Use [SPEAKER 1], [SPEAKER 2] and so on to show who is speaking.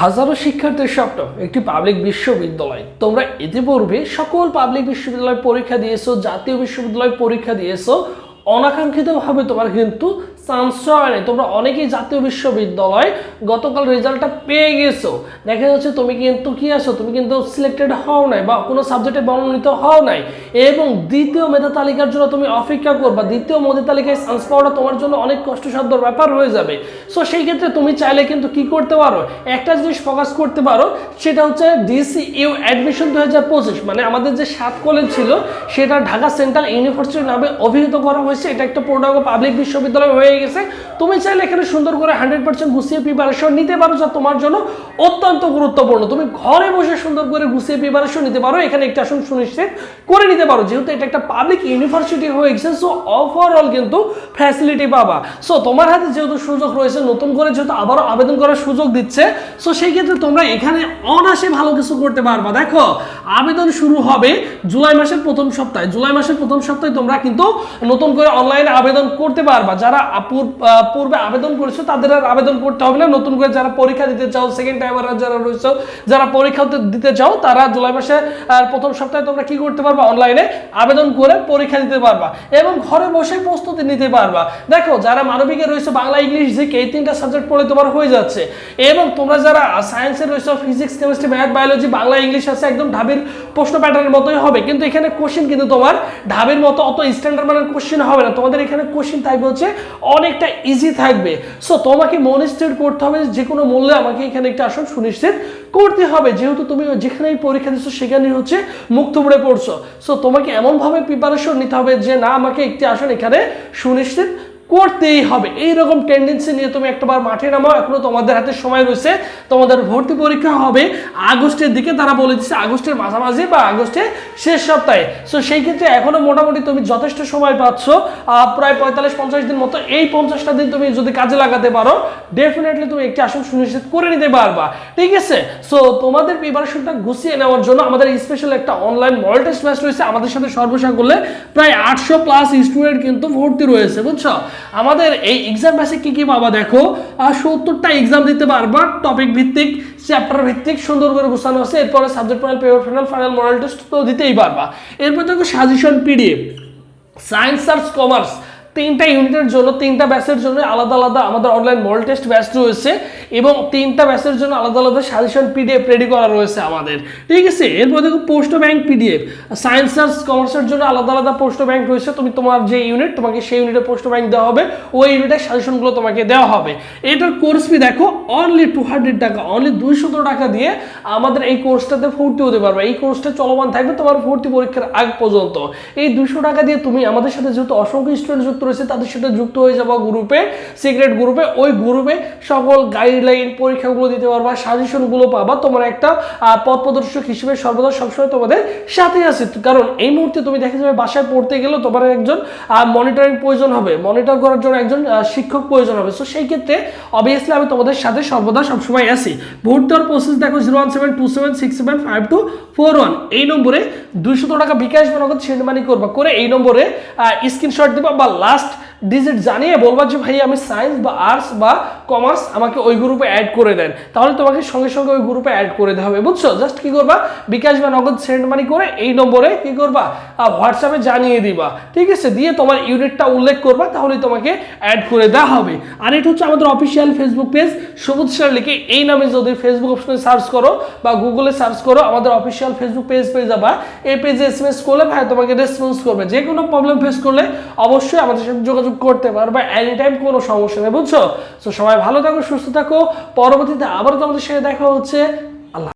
[SPEAKER 1] হাজারো শিক্ষার্থীর স্বপ্ন, একটি পাবলিক বিশ্ববিদ্যালয়। তোমরা ইতিপূর্বে সকল পাবলিক বিশ্ববিদ্যালয় পরীক্ষা দিয়েছ, জাতীয় বিশ্ববিদ্যালয় পরীক্ষা দিয়েছ। অনাকাঙ্ক্ষিতভাবে তোমার কিন্তু চান্স হয়নি তোমরা অনেকেই জাতীয় বিশ্ববিদ্যালয় গতকাল রেজাল্টটা পেয়ে গেছো। দেখা যাচ্ছে তুমি কিন্তু কি আছো? তুমি কিন্তু সিলেক্টেড হও নাই বা কোনো সাবজেক্টে মনোনীত হও নাই। এবং দ্বিতীয় মেধা তালিকার জন্য তুমি অপেক্ষা করবা। দ্বিতীয় মেধা তালিকায় চান্স পাওয়াটা তোমার জন্য অনেক কষ্টসাধ্য ব্যাপার হয়ে যাবে। সো সেই ক্ষেত্রে তুমি চাইলে কিন্তু কি করতে পারো? একটা জিনিস ফোকাস করতে পারো, সেটা হচ্ছে ডিসি ইউ অ্যাডমিশন দু হাজার পঁচিশ। মানে আমাদের যে সাত কলেজ ছিল, সেটা ঢাকা সেন্ট্রাল ইউনিভার্সিটির নামে অভিহিত করা হয়েছে। এটা একটা পূর্ণাঙ্গ পাবলিক বিশ্ববিদ্যালয় হয়ে গেছে। তুমি চাইলে এখানে সুন্দর করে হান্ড্রেড পার্সেন্ট গুছিয়ে প্রিপারেশন নিতে পারো, যা তোমার জন্য অত্যন্ত গুরুত্বপূর্ণ। তুমি ঘরে বসে সুন্দর করে গুছিয়ে প্রিপারেশন নিতে পারো, এখানে একটা আসন সুনিশ্চিত করে নিতে পারো, যেহেতু এটা একটা পাবলিক ইউনিভার্সিটি হয়ে গেছে সো ওভারঅল কিন্তু ফ্যাসিলিটি পাবা। সো তোমার হাতে যেহেতু সুযোগ রয়েছে, নতুন করে যেহেতু আবারও আবেদন করার সুযোগ দিচ্ছে সো সেই ক্ষেত্রে তোমরা এখানে অনাসে ভালো কিছু করতে পারবা। দেখো, আবেদন শুরু হবে জুলাই মাসের প্রথম সপ্তাহে। জুলাই মাসের প্রথম সপ্তাহে তোমরা কিন্তু নতুন করে অনলাইনে আবেদন করতে পারবা। যারা পূর্বে আবেদন করেছ, তাদের আর আবেদন করতে হবে না। নতুন করে যারা পরীক্ষা দিতে চাও সেকেন্ড টাইমার যারা রয়েছে, যারা পরীক্ষা দিতে চাও, তারা জুলাই মাসে প্রথম সপ্তাহে তোমরা কি করতে পারবা অনলাইনে আবেদন করে পরীক্ষা দিতে পারবা এবং ঘরে বসে প্রস্তুতি নিতে পারবা। দেখো, যারা মানবিকে রয়েছে, বাংলা, ইংলিশ জিকে এই তিনটা সাবজেক্ট পড়ে তোমার হয়ে যাচ্ছে। এবং তোমরা যারা সায়েন্সে রয়েছে physics chemistry math biology Bangla, English আছে, একদম ঢাবির প্রশ্ন প্যাটার্নের মতোই হবে। কিন্তু এখানে কোশ্চেন কিন্তু তোমার ঢাবির মতো অত স্ট্যান্ডার্ড মানের কোশ্চেন হবে না। তোমাদের এখানে কোশ্চেন থাকবে হচ্ছে অনেকটা ইজি থাকবে। সো তোমাকে মনিস্টেড করতে হবে যে কোনো মূল্যে আমাকে এখানে একটা আসন সুনিশ্চিত করতে হবে। যেহেতু তুমি যেখানেই পরীক্ষা দিচ্ছ সেখানেই হচ্ছে মুক্ত পড়ে পড়ছো। সো তোমাকে এমনভাবে প্রিপারেশন নিতে হবে যে, না, আমাকে একটি আসন এখানে সুনিশ্চিত করতেই হবে। এইরকম টেন্ডেন্সি নিয়ে তুমি একটাবার মাঠে নামাও। এখনও তোমাদের হাতে সময় রয়েছে। তোমাদের ভর্তি পরীক্ষা হবে আগস্টের দিকে। তারা বলে দিচ্ছে আগস্টের মাঝামাঝি বা আগস্টের শেষ সপ্তাহে। সো সেই ক্ষেত্রে এখনও মোটামুটি তুমি যথেষ্ট সময় পাচ্ছ। প্রায় পঁয়তাল্লিশ, পঞ্চাশ দিন মতো এই পঞ্চাশটা দিন তুমি যদি কাজে লাগাতে পারো ডেফিনেটলি তুমি একটি আসন সুনিশ্চিত করে নিতে পারবা। ঠিক আছে? সো তোমাদের প্রিপারেশনটা গুছিয়ে নেওয়ার জন্য আমাদের স্পেশাল একটা অনলাইন মডেল টেস্ট ব্যাচ রয়েছে। আমাদের সাথে সর্বসা করলে প্রায় আটশো প্লাস স্টুডেন্ট কিন্তু ভর্তি রয়েছে, বুঝছ? আমাদের এই এক্সাম ব্যাচে কী কী পাবা দেখো? সত্তরটা এক্সাম দিতে পারবা টপিক ভিত্তিক চ্যাপ্টার ভিত্তিক, সুন্দর করে গোছানো আছে। এরপরে subject final paper final final model test তো দিতেই পারবা। এরপর দেখো suggestion PDF science arts commerce তিনটা ইউনিটের জন্য, তিনটা ব্যাচের জন্য আলাদা আলাদা আমাদের অনলাইন মডেল টেস্ট ব্যাচ রয়েছে এবং তিনটা ব্যাচের জন্য আলাদা আলাদা সাজেশন পিডিএফ রেডি করা রয়েছে আমাদের। ঠিক আছে? এরপর দেখো post bank PDF science arts কমার্সের জন্য আলাদা আলাদা পোস্ট ব্যাংক রয়েছে। তুমি তোমার যে ইউনিট তোমাকে সেই ইউনিটে পোস্ট ব্যাংক দেওয়া হবে। ওই ইউনিটের সাজেশনগুলো তোমাকে দেওয়া হবে। এটার কোর্স ফি দেখো অনলি টু হান্ড্রেড টাকা অনলি দুইশত টাকা দিয়ে আমাদের এই কোর্সটাতে ভর্তি হতে পারবে। এই কোর্সটা চলমান থাকবে তোমার ভর্তি পরীক্ষার আগ পর্যন্ত। এই দুশো টাকা দিয়ে তুমি আমাদের সাথে যেহেতু অসংখ্য স্টুডেন্ট যুক্ত রয়েছে, তাদের সাথে যুক্ত হয়ে যাব গ্রুপে সিক্রেট গ্রুপে ওই গ্রুপে সকল গাইডলাইন পরীক্ষাগুলো দিতে পারবা সাজেশনগুলো পাবা। তোমার একটা পথ প্রদর্শক হিসেবে সর্বদা সবসময় তোমাদের সাথে আছে। কারণ এই মুহূর্তে তুমি দেখা যাবে বাসায় পড়তে গেলেও তোমার একজন মনিটরিং প্রয়োজন হবে। মনিটর করার জন্য একজন শিক্ষক প্রয়োজন হবে। সো সেই ক্ষেত্রে অবভিয়াসলি আমি তোমাদের সাথে সর্বদা সবসময় আসি ভর্তি হওয়ার প্রসেস দেখো zero one seven two seven six seven five two four one এই নম্বরে দুইশত টাকা বিকাশ নগদ সেন্ড মানি করবা। করে এই নম্বরে স্ক্রিনশট দিবা বা লাস্ট ডিজিট জানিয়ে বলবা যে, ভাই, আমি সায়েন্স বা আর্টস বা কমার্স আমাকে ওই গ্রুপে অ্যাড করে দেন। তাহলে তোমাকে সঙ্গে সঙ্গে ওই গ্রুপে অ্যাড করে দেওয়া হবে। বুঝছ? জাস্ট কি করবা? বিকাশ বা নগদ সেন্ড মানি করে এই নম্বরে কি করবা? হোয়াটসঅ্যাপে জানিয়ে দিবা। ঠিক আছে? দিয়ে তোমার ইউনিটটা উল্লেখ করবা তাহলে তোমাকে অ্যাড করে দেওয়া হবে। আর এটা হচ্ছে আমাদের official Facebook page Sabuj sir লিখে এই নামে যদি ফেসবুক অপশনে সার্চ করো বা গুগলে সার্চ করো, আমাদের অফিসিয়াল ফেসবুক পেজ পেয়ে যাবা। এই পেজে এস এম এস করলে, ভাই, তোমাকে রেসপন্স করবে। যে কোনো প্রবলেম ফেস করলে অবশ্যই আমাদের সাথে যোগাযোগ করতে পারবে এনি টাইম কোনো সমস্যা নেই, বুঝছ? তো সবাই ভালো থাকো, সুস্থ থাকো। পরবর্তীতে আবারও তোমাদের সাথে দেখা হচ্ছে।